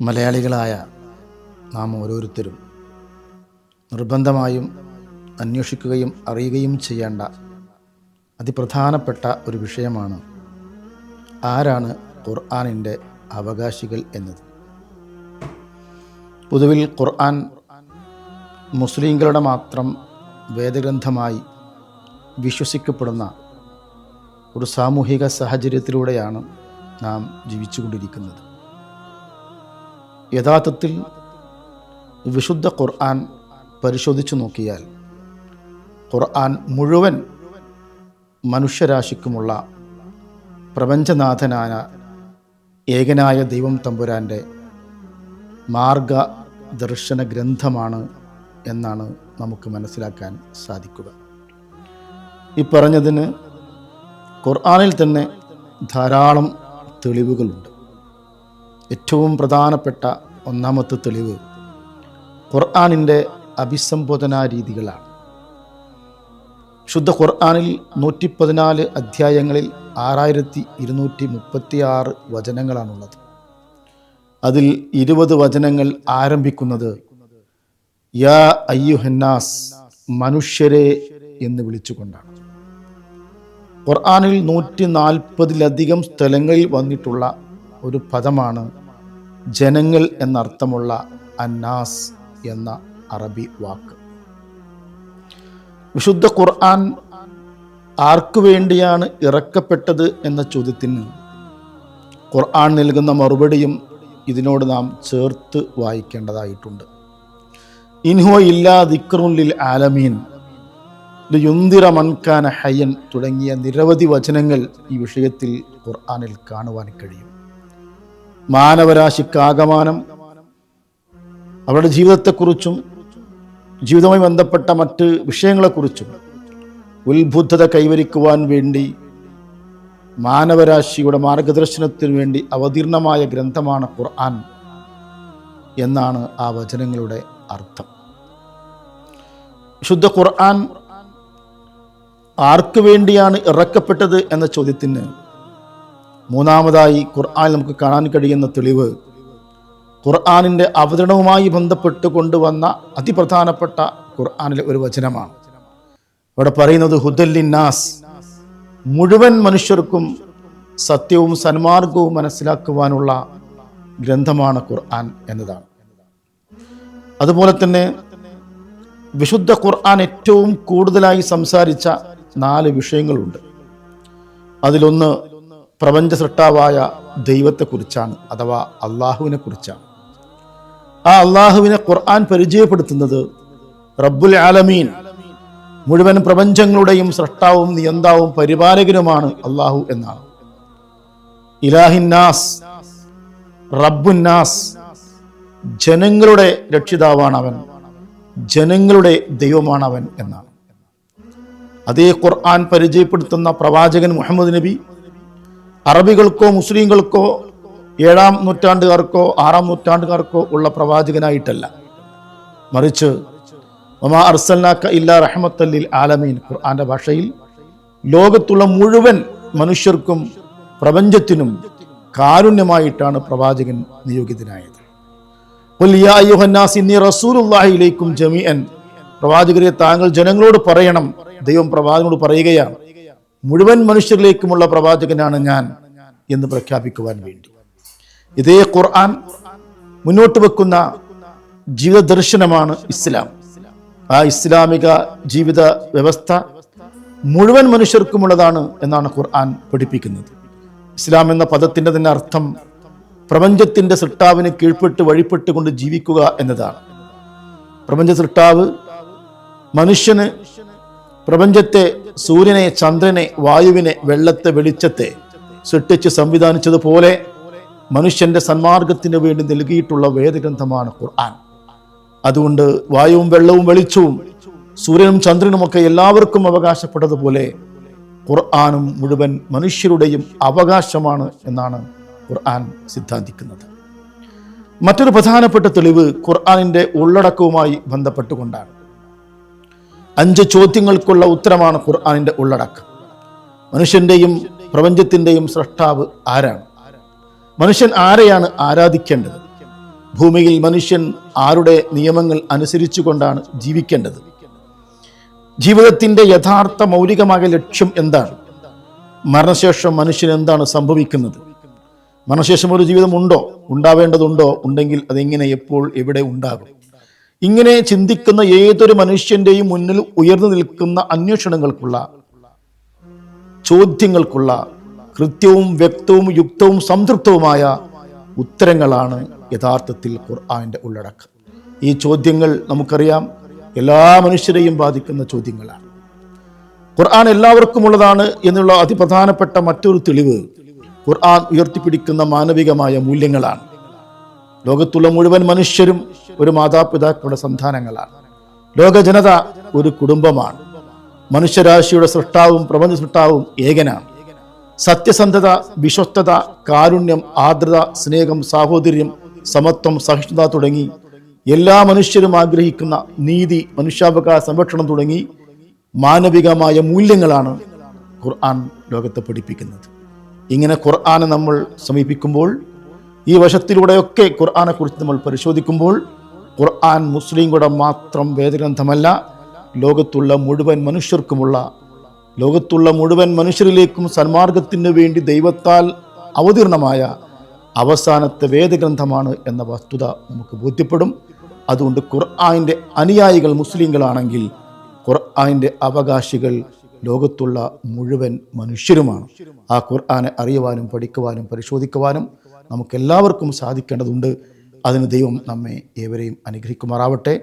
മലയാളികളായ നാം ഓരോരുത്തരും നിർബന്ധമായും അന്വേഷിക്കുകയും അറിയുകയും ചെയ്യേണ്ട അതിപ്രധാനപ്പെട്ട ഒരു വിഷയമാണ് ആരാണ് ഖുർആാനിന്റെ അവകാശികൾ എന്നത്. പൊതുവിൽ ഖുർആൻ മുസ്ലിങ്ങളുടെ മാത്രം വേദഗ്രന്ഥമായി വിശ്വസിക്കപ്പെടുന്ന ഒരു സാമൂഹിക സാഹചര്യത്തിലൂടെയാണ് നാം ജീവിച്ചുകൊണ്ടിരിക്കുന്നത്. യഥാർത്ഥത്തിൽ വിശുദ്ധ ഖുർആൻ പരിശോധിച്ചു നോക്കിയാൽ ഖുർആൻ മുഴുവൻ മനുഷ്യരാശിക്കുമുള്ള പ്രപഞ്ചനാഥനായ ഏകനായ ദൈവം തമ്പുരാന്റെ മാർഗദർശന ഗ്രന്ഥമാണ് എന്നാണ് നമുക്ക് മനസ്സിലാക്കാൻ സാധിക്കുക. ഈ പറഞ്ഞതിന് ഖുർആനിൽ തന്നെ ധാരാളം തെളിവുകളുണ്ട്. ഏറ്റവും പ്രധാനപ്പെട്ട ഒന്നാമത്തെ തെളിവ്. ഖുർആാനിന്റെ അഭിസംബോധനാ രീതികളാണ്. ശുദ്ധ ഖുർആാനിൽ നൂറ്റി പതിനാല് അധ്യായങ്ങളിൽ ആറായിരത്തി ഇരുന്നൂറ്റി മുപ്പത്തി ആറ് വചനങ്ങളാണുള്ളത്. അതിൽ ഇരുപത് വചനങ്ങൾ ആരംഭിക്കുന്നത് യാ അയ്യുഹന്നാസ് മനുഷ്യരെ എന്ന് വിളിച്ചുകൊണ്ടാണ്. ഖുർആാനിൽ നൂറ്റി നാൽപ്പതിലധികം സ്ഥലങ്ങളിൽ വന്നിട്ടുള്ള ഒരു പദമാണ് ജനങ്ങൾ എന്നർത്ഥമുള്ള അന്നാസ് എന്ന അറബി വാക്ക്. വിശുദ്ധ ഖുർആൻ ആർക്കു വേണ്ടിയാണ് ഇറക്കപ്പെട്ടത് എന്ന ചോദ്യത്തിന് ഖുർആൻ നൽകുന്ന മറുപടിയും ഇതിനോട് നാം ചേർത്ത് വായിക്കേണ്ടതായിട്ടുണ്ട്. ഇൻഹോ ഇല്ലാ ദിക്റുല്ലിൽ ആലമീൻ. യുന്തിറ മൻകാന ഹയ്യൻ തുടങ്ങിയ നിരവധി വചനങ്ങൾ ഈ വിഷയത്തിൽ ഖുർആാനിൽ കാണുവാൻ കഴിയും. മാനവരാശിക്കാകമാനം അവരുടെ ജീവിതത്തെക്കുറിച്ചും ജീവിതവുമായി ബന്ധപ്പെട്ട മറ്റ് വിഷയങ്ങളെക്കുറിച്ചും ഉത്ബുദ്ധത കൈവരിക്കുവാൻ വേണ്ടി മാനവരാശിയുടെ മാർഗദർശനത്തിന് വേണ്ടി അവതീർണമായ ഗ്രന്ഥമാണ് ഖുർആൻ എന്നാണ് ആ വചനങ്ങളുടെ അർത്ഥം. ശുദ്ധ ഖുർആൻ ആർക്കു വേണ്ടിയാണ് ഇറക്കപ്പെട്ടത് എന്ന ചോദ്യത്തിന് മൂന്നാമതായി ഖുർആൻ നമുക്ക് കാണാൻ കഴിയുന്ന തെളിവ്. ഖുർആാനിന്റെ അവതരണവുമായി ബന്ധപ്പെട്ട് കൊണ്ടുവന്ന അതിപ്രധാനപ്പെട്ട ഖുർആാനിലെ ഒരു വചനമാണ്. ഇവിടെ പറയുന്നത് ഹുദല്ലിന്നാസ് മുഴുവൻ മനുഷ്യർക്കും സത്യവും സന്മാർഗവും മനസ്സിലാക്കുവാനുള്ള ഗ്രന്ഥമാണ് ഖുർആൻ എന്നതാണ്. അതുപോലെ തന്നെ വിശുദ്ധ ഖുർആൻ ഏറ്റവും കൂടുതലായി സംസാരിച്ച നാല് വിഷയങ്ങളുണ്ട്. അതിലൊന്ന് പ്രപഞ്ച സൃഷ്ടാവായ ദൈവത്തെക്കുറിച്ചാണ് അഥവാ അള്ളാഹുവിനെ കുറിച്ചാണ് ആ അള്ളാഹുവിനെ ഖുർആൻ പരിചയപ്പെടുത്തുന്നത് റബ്ബുൽ ആലമീൻ മുഴുവൻ പ്രപഞ്ചങ്ങളുടെയും സൃഷ്ടാവും നിയന്താവും പരിപാലകനുമാണ് അള്ളാഹു എന്നാണ്. ഇലാഹിന്നാസ് റബ്ബുന്നാസ് ജനങ്ങളുടെ രക്ഷിതാവാണ് അവൻ ജനങ്ങളുടെ ദൈവമാണ് അവൻ എന്നാണ്. അതേ ഖുർആൻ പരിചയപ്പെടുത്തുന്ന പ്രവാചകൻ മുഹമ്മദ് നബി അറബികൾക്കോ മുസ്ലിങ്ങൾക്കോ ഏഴാം നൂറ്റാണ്ടുകാർക്കോ ആറാം നൂറ്റാണ്ടുകാർക്കോ ഉള്ള പ്രവാചകനായിട്ടല്ല. മറിച്ച് ഒമാ അർസൽനാക്ക ഇല്ലാ റഹമത്തല്ലിൽ ആലമീൻ. ഖുർആന്റെ ഭാഷയിൽ ലോകത്തുള്ള മുഴുവൻ മനുഷ്യർക്കും പ്രപഞ്ചത്തിനും കാരുണ്യമായിട്ടാണ് പ്രവാചകൻ നിയോഗിതനായത്. പ്രവാചകരെ താങ്കൾ ജനങ്ങളോട് പറയണം. ദൈവം പ്രവാചകനോട് പറയുകയാണ്. മുഴുവൻ മനുഷ്യരിലേക്കുമുള്ള പ്രവാചകനാണ് ഞാൻ എന്ന് പ്രഖ്യാപിക്കുവാൻ വേണ്ടി. ഇതേ ഖുർആൻ മുന്നോട്ട് വെക്കുന്ന ജീവിത ദർശനമാണ് ഇസ്ലാം. ആ ഇസ്ലാമിക ജീവിത വ്യവസ്ഥ മുഴുവൻ മനുഷ്യർക്കുമുള്ളതാണ് എന്നാണ് ഖുർആൻ പഠിപ്പിക്കുന്നത്. ഇസ്ലാം എന്ന പദത്തിന്റെ തന്നെ അർത്ഥം പ്രപഞ്ചത്തിന്റെ സൃഷ്ടാവിന് കീഴ്പ്പെട്ട് വഴിപ്പെട്ടുകൊണ്ട് ജീവിക്കുക എന്നതാണ്. പ്രപഞ്ച സൃഷ്ടാവ് മനുഷ്യന് പ്രപഞ്ചത്തെ സൂര്യനെ ചന്ദ്രനെ വായുവിനെ വെള്ളത്തെ വെളിച്ചത്തെ സൃഷ്ടിച്ച് സംവിധാനിച്ചതുപോലെ മനുഷ്യന്റെ സന്മാർഗത്തിന് വേണ്ടി നൽകിയിട്ടുള്ള വേദഗ്രന്ഥമാണ് ഖുർആൻ. അതുകൊണ്ട് വായുവും വെള്ളവും വെളിച്ചവും സൂര്യനും ചന്ദ്രനുമൊക്കെ എല്ലാവർക്കും അവകാശപ്പെട്ടതുപോലെ ഖുർആാനും മുഴുവൻ മനുഷ്യരുടെയും അവകാശമാണ് എന്നാണ് ഖുർആൻ സിദ്ധാന്തിക്കുന്നത്. മറ്റൊരു പ്രധാനപ്പെട്ട തെളിവ് ഖുർആാനിന്റെ ഉള്ളടക്കവുമായി ബന്ധപ്പെട്ടുകൊണ്ടാണ്. അഞ്ച് ചോദ്യങ്ങൾക്കുള്ള ഉത്തരമാണ് ഖുർആാനിന്റെ ഉള്ളടക്കം. മനുഷ്യന്റെയും പ്രപഞ്ചത്തിന്റെയും സൃഷ്ടാവ് ആരാണ്? മനുഷ്യൻ ആരെയാണ് ആരാധിക്കേണ്ടത്? ഭൂമിയിൽ മനുഷ്യൻ ആരുടെ നിയമങ്ങൾ അനുസരിച്ചുകൊണ്ടാണ് ജീവിക്കേണ്ടത്? ജീവിതത്തിന്റെ യഥാർത്ഥ മൗലികമായ ലക്ഷ്യം എന്താണ്? മരണശേഷം മനുഷ്യന് എന്താണ് സംഭവിക്കുന്നത്? മരണശേഷം ഒരു ജീവിതം ഉണ്ടോ? ഉണ്ടാവേണ്ടതുണ്ടോ? ഉണ്ടെങ്കിൽ അതെങ്ങനെ എപ്പോൾ എവിടെ ഉണ്ടാകും? ഇങ്ങനെ ചിന്തിക്കുന്ന ഏതൊരു മനുഷ്യന്റെയും മുന്നിൽ ഉയർന്നു നിൽക്കുന്ന അന്വേഷണങ്ങൾക്കുള്ള ചോദ്യങ്ങൾക്കുള്ള കൃത്യവും വ്യക്തവും യുക്തവും സംതൃപ്തവുമായ ഉത്തരങ്ങളാണ് യഥാർത്ഥത്തിൽ ഖുർആന്റെ ഉള്ളടക്കം. ഈ ചോദ്യങ്ങൾ നമുക്കറിയാം എല്ലാ മനുഷ്യരെയും ബാധിക്കുന്ന ചോദ്യങ്ങളാണ്. ഖുർആൻ എല്ലാവർക്കുമുള്ളതാണ് എന്നുള്ള അതിപ്രധാനപ്പെട്ട മറ്റൊരു തെളിവ് ഖുർആൻ ഉയർത്തിപ്പിടിക്കുന്ന മാനവികമായ മൂല്യങ്ങളാണ്. ലോകത്തുള്ള മുഴുവൻ മനുഷ്യരും ഒരു മാതാപിതാക്കളുടെ സന്താനങ്ങളാണ്. ലോക ജനത ഒരു കുടുംബമാണ്. മനുഷ്യരാശിയുടെ സൃഷ്ടാവും പ്രപഞ്ച സൃഷ്ടാവും ഏകനാണ്. സത്യസന്ധത വിശ്വസ്തത കാരുണ്യം ആർദ്രത സ്നേഹം സാഹോദര്യം സമത്വം സഹിഷ്ണുത തുടങ്ങി എല്ലാ മനുഷ്യരും ആഗ്രഹിക്കുന്ന നീതി മനുഷ്യാവകാശ സംരക്ഷണം തുടങ്ങി മാനവികമായ മൂല്യങ്ങളാണ് ഖുർആൻ ലോകത്തെ പഠിപ്പിക്കുന്നത്. ഇങ്ങനെ ഖുർആനെ നമ്മൾ സമീപിക്കുമ്പോൾ ഈ വശത്തിലൂടെയൊക്കെ ഖുർആാനെക്കുറിച്ച് നമ്മൾ പരിശോധിക്കുമ്പോൾ ഖുർആൻ മുസ്ലിങ്ങളുടെ മാത്രം വേദഗ്രന്ഥമല്ല ലോകത്തുള്ള മുഴുവൻ മനുഷ്യർക്കുമുള്ള ലോകത്തുള്ള മുഴുവൻ മനുഷ്യരിലേക്കും സന്മാർഗത്തിന് വേണ്ടി ദൈവത്താൽ അവതീർണമായ അവസാനത്തെ വേദഗ്രന്ഥമാണ് എന്ന വസ്തുത നമുക്ക് ബോധ്യപ്പെടും. അതുകൊണ്ട് ഖുർആാനിന്റെ അനുയായികൾ മുസ്ലിങ്ങളാണെങ്കിൽ ഖുർആാനിന്റെ അവകാശികൾ ലോകത്തുള്ള മുഴുവൻ മനുഷ്യരുമാണ്. ആ ഖുർആാനെ അറിയുവാനും പഠിക്കുവാനും പരിശോധിക്കുവാനും നമുക്കെല്ലാവർക്കും സാധിക്കേണ്ടതുണ്ട്. അതിന് ദൈവം നമ്മെ ഏവരെയും അനുഗ്രഹിക്കുമാറാവട്ടെ.